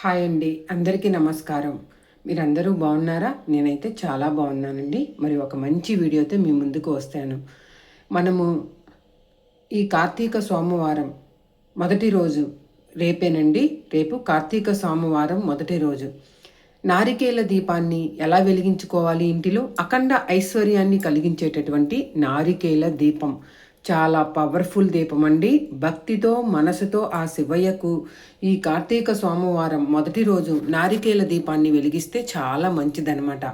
Hi అండి అందరికీ నమస్కారం. మీరందరూ బాగున్నారా? నేనైతే చాలా బాగున్నానండి. మరి ఒక మంచి వీడియోతో మీ ముందుకు వస్తాను. మనము ఈ కార్తీక సోమవారం మొదటి రోజు రేపేనండి రేపు కార్తీక సోమవారం మొదటి రోజు. నారికేల దీపాన్ని ఎలా వెలిగించుకోవాలి ఇంటిలో? అఖండ ఐశ్వర్యాన్ని కలిగించేటటువంటి నారికేల దీపం. చాలా పవర్ఫుల్ దీపం అండి. భక్తితో మనసుతో ఆ శివయ్యకు ఈ కార్తీక సోమవారం మొదటి రోజు నారికేల దీపాన్ని వెలిగిస్తే చాలా మంచిదనమాట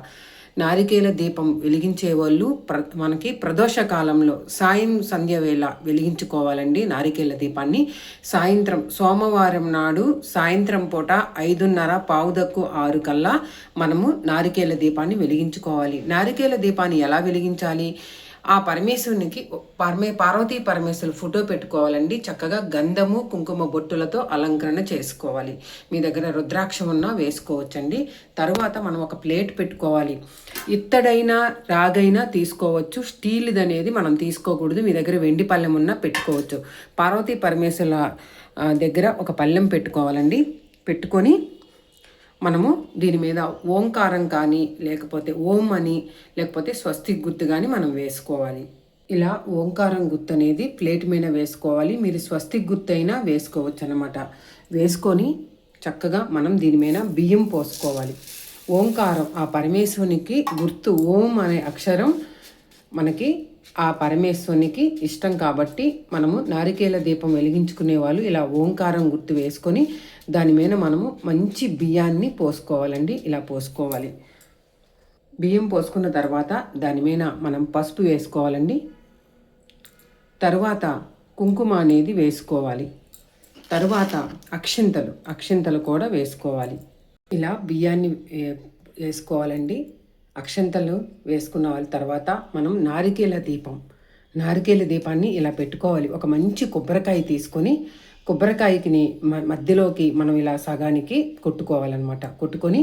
నారికేల దీపం వెలిగించే వాళ్ళు ప్ర మనకి ప్రదోష కాలంలో సాయం సంధ్య వేళ వెలిగించుకోవాలండి నారికేల దీపాన్ని. సాయంత్రం సోమవారం నాడు సాయంత్రం పూట ఐదున్నర పావుదక్కు ఆరు కల్లా మనము నారికేల దీపాన్ని వెలిగించుకోవాలి. నారికేల దీపాన్ని ఎలా వెలిగించాలి? ఆ పరమేశ్వరునికి పరమే పార్వతీ పరమేశ్వరు ఫోటో పెట్టుకోవాలండి. చక్కగా గంధము కుంకుమ బొట్టులతో అలంకరణ చేసుకోవాలి. మీ దగ్గర రుద్రాక్షం ఉన్నా వేసుకోవచ్చండి. తర్వాత మనం ఒక ప్లేట్ పెట్టుకోవాలి. ఇత్తడైనా రాగైనా తీసుకోవచ్చు. స్టీల్ది అనేది మనం తీసుకోకూడదు. మీ దగ్గర వెండి పళ్ళెం ఉన్నా పెట్టుకోవచ్చు. పార్వతీ పరమేశ్వరుల దగ్గర ఒక పళ్ళెం పెట్టుకోవాలండి. పెట్టుకొని మనము దీని మీద ఓంకారం కానీ లేకపోతే ఓం అని లేకపోతే స్వస్తిక్ గుర్తు కానీ మనం వేసుకోవాలి. ఇలా ఓంకారం గుర్తు అనేది ప్లేట్ మీద వేసుకోవాలి. మీరు స్వస్తి గుర్తు అయినా వేసుకోవచ్చు అనమాట వేసుకొని చక్కగా మనం దీని మీద బియ్యం పోసుకోవాలి. ఓంకారం ఆ పరమేశ్వరునికి గుర్తు ఓం అనే అక్షరం మనకి ఆ పరమేశ్వరునికి ఇష్టం కాబట్టి మనము నారికేల దీపం వెలిగించుకునే వాళ్ళు ఇలా ఓంకారం గుర్తు వేసుకొని దాని మీద మనము మంచి బియ్యాన్ని పోసుకోవాలండి. ఇలా పోసుకోవాలి. బియ్యం పోసుకున్న తర్వాత దాని మీద మనం పసుపు వేసుకోవాలండి. తర్వాత కుంకుమ అనేది వేసుకోవాలి. తరువాత అక్షింతలు అక్షింతలు కూడా వేసుకోవాలి. ఇలా బియ్యాన్ని వేసుకోవాలండి. అక్షంతలు వేసుకున్న వాళ్ళ తర్వాత మనం నారికేల దీపం. నారికేల దీపాన్ని ఇలా పెట్టుకోవాలి. ఒక మంచి కొబ్బరికాయ తీసుకొని కొబ్బరికాయకిని మధ్యలోకి మనం ఇలా సగానికి కొట్టుకోవాలన్నమాట. కొట్టుకొని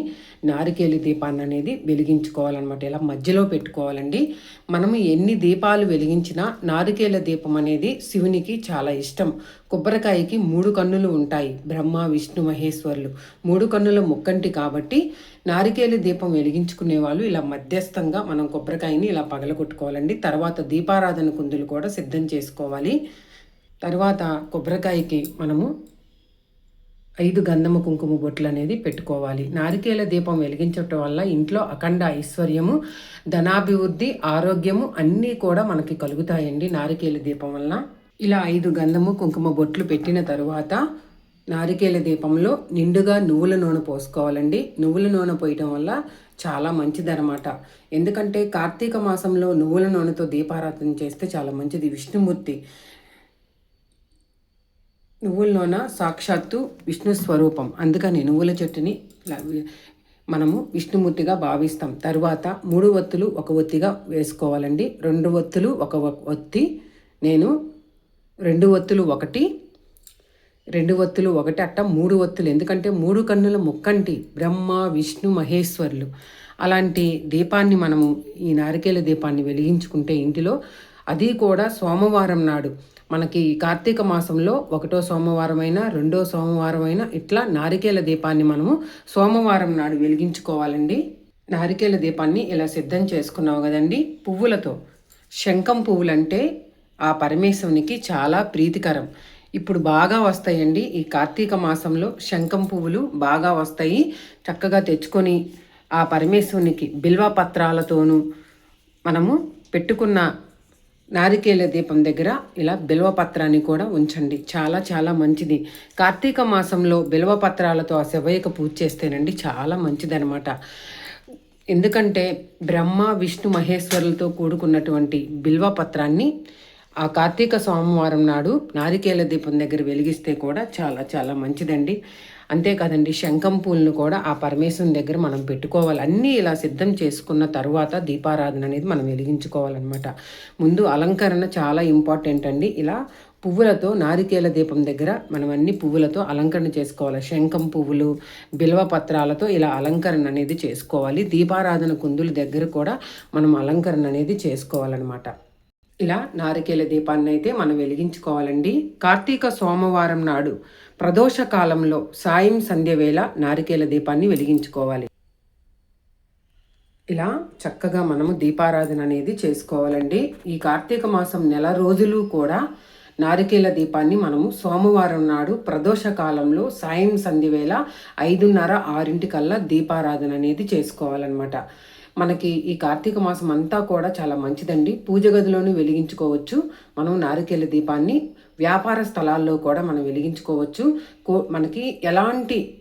నారికేలి దీపాన్ని అనేది వెలిగించుకోవాలన్నమాట. ఇలా మధ్యలో పెట్టుకోవాలండి. మనము ఎన్ని దీపాలు వెలిగించినా నారికేల దీపం అనేది శివునికి చాలా ఇష్టం. కొబ్బరికాయకి మూడు కన్నులు ఉంటాయి. బ్రహ్మ విష్ణు మహేశ్వరులు. మూడు కన్నుల ముక్కంటి కాబట్టి నారికేలి దీపం వెలిగించుకునే వాళ్ళు ఇలా మధ్యస్థంగా మనం కొబ్బరికాయని ఇలా పగలగొట్టుకోవాలండి. తర్వాత దీపారాధన కుందులు కూడా సిద్ధం చేసుకోవాలి. తర్వాత కొబ్బరికాయకి మనము ఐదు గంధము కుంకుమ బొట్లు అనేది పెట్టుకోవాలి. నారికేల దీపం వెలిగించటం వల్ల ఇంట్లో అఖండ ఐశ్వర్యము ధనాభివృద్ధి ఆరోగ్యము అన్నీ కూడా మనకి కలుగుతాయండి నారికేల దీపం వల్ల. ఇలా ఐదు గంధము కుంకుమ బొట్లు పెట్టిన తరువాత నారికేల దీపంలో నిండుగా నువ్వుల నూనె పోసుకోవాలండి. నువ్వుల నూనె పోయటం వల్ల చాలా మంచిదనమాట ఎందుకంటే కార్తీక మాసంలో నువ్వుల నూనెతో దీపారాధన చేస్తే చాలా మంచిది. విష్ణుమూర్తి నువ్వుల్లోన సాక్షాత్తు విష్ణు స్వరూపం. అందుకని నువ్వుల చెట్టుని మనము విష్ణుమూర్తిగా భావిస్తాం. తరువాత మూడు ఒత్తులు ఒక ఒత్తిగా వేసుకోవాలండి. రెండు ఒత్తులు ఒక ఒత్తి నేను రెండు ఒత్తులు ఒకటి రెండు ఒత్తులు ఒకటి అట్ట మూడు ఒత్తులు. ఎందుకంటే మూడు కన్నుల ముక్కంటి బ్రహ్మ విష్ణు మహేశ్వరులు. అలాంటి దీపాన్ని మనము ఈ నారికేల దీపాన్ని వెలిగించుకుంటే ఇంటిలో అది కూడా సోమవారం నాడు మనకి కార్తీక మాసంలో ఒకటో సోమవారం అయినా రెండో సోమవారం అయినా ఇట్లా నారికేల దీపాన్ని మనము సోమవారం నాడు వెలిగించుకోవాలండి. నారికేల దీపాన్ని ఇలా సిద్ధం చేసుకున్నావు కదండి. పువ్వులతో. శంఖం పువ్వులంటే ఆ పరమేశ్వరునికి చాలా ప్రీతికరం. ఇప్పుడు బాగా వస్తాయండి. ఈ కార్తీక మాసంలో శంఖం పువ్వులు బాగా వస్తాయి. చక్కగా తెచ్చుకొని ఆ పరమేశ్వరునికి బిల్వ పత్రాలతోనూ మనము పెట్టుకున్న నారికేల దీపం దగ్గర ఇలా బిల్వపత్రాన్ని కూడా ఉంచండి. చాలా చాలా మంచిది. కార్తీక మాసంలో బిల్వపత్రాలతో ఆ శివయ్యకు పూజ చేస్తేనండి చాలా మంచిదనమాట ఎందుకంటే బ్రహ్మ విష్ణు మహేశ్వరులతో కూడుకున్నటువంటి బిల్వపత్రాన్ని ఆ కార్తీక సోమవారం నాడు నారికేల దీపం దగ్గర వెలిగిస్తే కూడా చాలా చాలా మంచిదండి. అంతేకాదండి శంఖం పూలను కూడా ఆ పరమేశ్వరుని దగ్గర మనం పెట్టుకోవాలి. అన్నీ ఇలా సిద్ధం చేసుకున్న తర్వాత దీపారాధన అనేది మనం వెలిగించుకోవాలన్నమాట. ముందు అలంకరణ చాలా ఇంపార్టెంట్ అండి. ఇలా పువ్వులతో నారికేల దీపం దగ్గర మనం అన్ని పువ్వులతో అలంకరణ చేసుకోవాలి. శంఖం పువ్వులు బిల్వ పత్రాలతో ఇలా అలంకరణ అనేది చేసుకోవాలి. దీపారాధన కుందుల దగ్గర కూడా మనం అలంకరణ అనేది చేసుకోవాలన్నమాట. ఇలా నారికేల దీపాన్ని అయితే మనం వెలిగించుకోవాలండి. కార్తీక సోమవారం నాడు ప్రదోష కాలంలో సాయం సంధ్య వేళ నారికేల దీపాన్ని వెలిగించుకోవాలి. ఇలా చక్కగా మనము దీపారాధన అనేది చేసుకోవాలండి. ఈ కార్తీక మాసం నెల రోజులు కూడా నారికేల దీపాన్ని మనము సోమవారం నాడు ప్రదోష కాలంలో సాయం సంధి వేళ ఐదున్నర ఆరింటికల్లా దీపారాధన అనేది చేసుకోవాలన్నమాట. మనకి ఈ కార్తీక మాసం అంతా కూడా చాలా మంచిదండి. పూజ గదిలోనూ వెలిగించుకోవచ్చు. మనం నారికేల దీపాన్ని వ్యాపార స్థలాల్లో కూడా మనం వెలిగించుకోవచ్చు. కో మనకి ఎలాంటి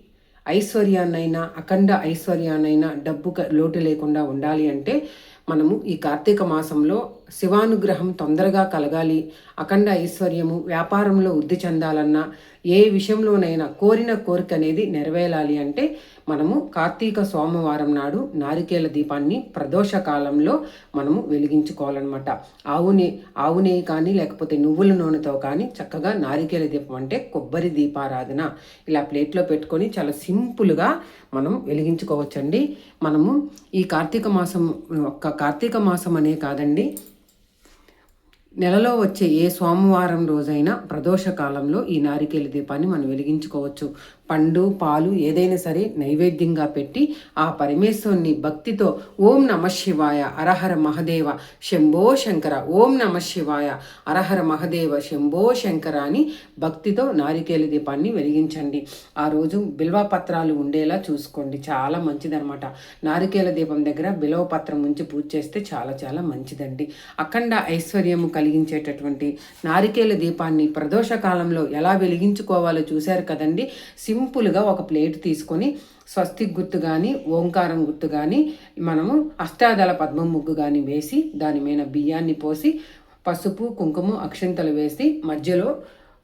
ఐశ్వర్యాన్నైనా అఖండ ఐశ్వర్యాన్నైనా డబ్బు లోటు లేకుండా ఉండాలి అంటే మనము ఈ కార్తీక మాసంలో శివానుగ్రహం తొందరగా కలగాలి. అఖండ ఐశ్వర్యము వ్యాపారంలో వృద్ధి చెందాలన్నా ఏ విషయంలోనైనా కోరిన కోరిక అనేది నెరవేరాలి అంటే మనము కార్తీక సోమవారం నాడు నారికేల దీపాన్ని ప్రదోష కాలంలో మనము వెలిగించుకోవాలన్నమాట. ఆవు నెయ్యి ఆవు నెయ్యి కానీ లేకపోతే నువ్వుల నూనెతో కానీ చక్కగా నారికేల దీపం అంటే కొబ్బరి దీపారాధన. ఇలా ప్లేట్లో పెట్టుకొని చాలా సింపుల్గా మనం వెలిగించుకోవచ్చండి. మనము ఈ కార్తీక మాసం ఒక్క కార్తీక మాసం అనే కాదండి నెలలో వచ్చే ఏ సోమవారం రోజైనా ప్రదోష కాలంలో ఈ నారికేల దీపాన్ని మనం వెలిగించుకోవచ్చు. పండు పాలు ఏదైనా సరే నైవేద్యంగా పెట్టి ఆ పరమేశ్వరుని భక్తితో ఓం నమ శివాయ అరహర మహదేవ శంభో శంకర ఓం నమ శివాయ అరహర మహదేవ శంభో శంకర అని భక్తితో నారికేల దీపాన్ని వెలిగించండి. ఆ రోజు బిల్వపత్రాలు ఉండేలా చూసుకోండి. చాలా మంచిదనమాట నారికేల దీపం దగ్గర బిల్వపత్రం ఉంచి పూజ చేస్తే చాలా చాలా మంచిదండి. అఖండ ఐశ్వర్యము కలిగించేటటువంటి నారికేల దీపాన్ని ప్రదోష కాలంలో ఎలా వెలిగించుకోవాలో చూశారు కదండి. సింహ సింపుల్గా ఒక ప్లేట్ తీసుకొని స్వస్తిక్ గుర్తు కానీ ఓంకారం గుర్తు కానీ మనము అష్టాదళ పద్మం ముగ్గు కానీ వేసి దాని మీద బియ్యాన్ని పోసి పసుపు కుంకుమ అక్షంతలు వేసి మధ్యలో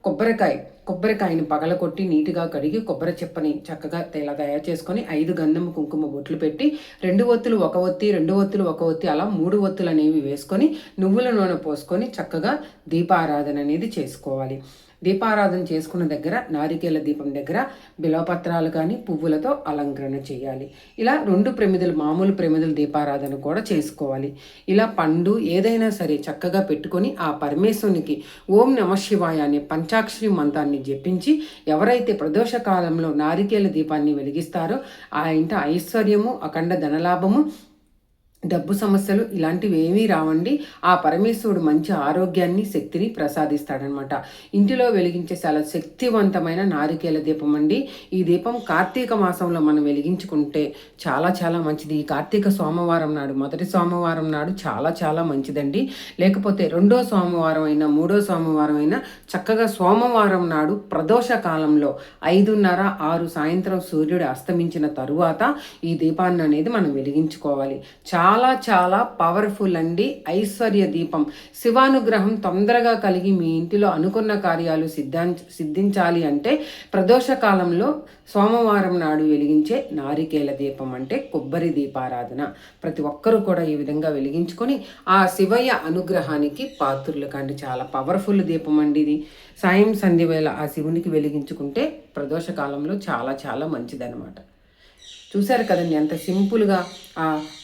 కొబ్బరికాయ కొబ్బరికాయని పగలకొట్టి నీట్గా కడిగి కొబ్బరి చెప్పని చక్కగా ఇలా తయారు చేసుకొని ఐదు గంధము కుంకుమ బొట్లు పెట్టి రెండు ఒత్తులు ఒక ఒత్తి రెండు ఒత్తులు ఒక ఒత్తి అలా మూడు ఒత్తులు అనేవి వేసుకొని నువ్వుల నూనె పోసుకొని చక్కగా దీపారాధన అనేది చేసుకోవాలి. దీపారాధన చేసుకున్న దగ్గర నారికేల దీపం దగ్గర బిలవపత్రాలు కానీ పువ్వులతో అలంకరణ చేయాలి. ఇలా రెండు ప్రమిదలు మామూలు ప్రమిదల దీపారాధన కూడా చేసుకోవాలి. ఇలా పండు ఏదైనా సరే చక్కగా పెట్టుకొని ఆ పరమేశ్వరునికి ఓం నమ శివాయ అనే పంచాక్షరి మంత్రాన్ని జపించి ఎవరైతే ప్రదోష కాలంలో నారికేల దీపాన్ని వెలిగిస్తారో ఆ ఇంట ఐశ్వర్యము అఖండ ధనలాభము డబ్బు సమస్యలు ఇలాంటివి ఏమీ రావండి. ఆ పరమేశ్వరుడు మంచి ఆరోగ్యాన్ని శక్తిని ప్రసాదిస్తాడనమాట. ఇంటిలో వెలిగించే చాలా శక్తివంతమైన నారికేల దీపం అండి. ఈ దీపం కార్తీక మాసంలో మనం వెలిగించుకుంటే చాలా చాలా మంచిది. ఈ కార్తీక సోమవారం నాడు మొదటి సోమవారం నాడు చాలా చాలా మంచిదండి. లేకపోతే రెండో సోమవారం అయినా మూడో సోమవారం అయినా చక్కగా సోమవారం నాడు ప్రదోష కాలంలో ఐదున్నర ఆరు సాయంత్రం సూర్యుడు అస్తమించిన తరువాత ఈ దీపాన్ని అనేది మనం వెలిగించుకోవాలి. చాలా చాలా చాలా పవర్ఫుల్ అండి. ఐశ్వర్య దీపం. శివానుగ్రహం తొందరగా కలిగి మీ ఇంటిలో అనుకున్న కార్యాలు సిద్ధాం సిద్ధించాలి అంటే ప్రదోష కాలంలో సోమవారం నాడు వెలిగించే నారికేల దీపం అంటే కొబ్బరి దీపారాధన. ప్రతి ఒక్కరూ కూడా ఈ విధంగా వెలిగించుకొని ఆ శివయ్య అనుగ్రహానికి పాత్రులు కండి చాలా పవర్ఫుల్ దీపం అండి ఇది. సాయం సంధ్య వేళ ఆ శివునికి వెలిగించుకుంటే ప్రదోష కాలంలో చాలా చాలా మంచిదనమాట చూశారు కదండి ఎంత సింపుల్గా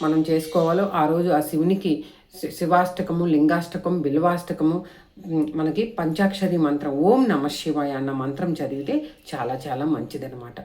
మనం చేసుకోవాలో ఆ రోజు ఆ శివునికి శివాష్టకము లింగాష్టకం బిల్వాష్టకము మనకి పంచాక్షరి మంత్రం ఓం నమ శివాయ అన్న మంత్రం చదివితే చాలా చాలా మంచిదనమాట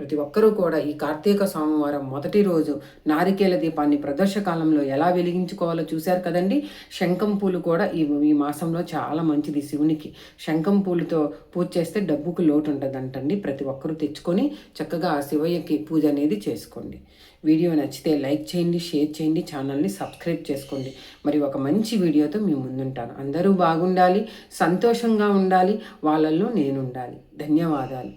ప్రతి ఒక్కరూ కూడా ఈ కార్తీక సోమవారం మొదటి రోజు నారికేల దీపాన్ని ప్రదర్శకాలంలో ఎలా వెలిగించుకోవాలో చూశారు కదండి? శంఖం పూలు కూడా ఈ ఈ మాసంలో చాలా మంచిది శివునికి. శంఖం పూలతో పూజ చేస్తే డబ్బుకు లోటు ఉంటుందంటండి ప్రతి ఒక్కరూ తెచ్చుకొని చక్కగా ఆ శివయ్యకి పూజ అనేది చేసుకోండి. వీడియో నచ్చితే లైక్ చేయండి షేర్ చేయండి ఛానల్ని సబ్స్క్రైబ్ చేసుకోండి. మరి ఒక మంచి వీడియోతో మీ ముందుంటాను. అందరూ బాగుండాలి సంతోషంగా ఉండాలి వాళ్ళల్లో నేను ఉండాలి ధన్యవాదాలు.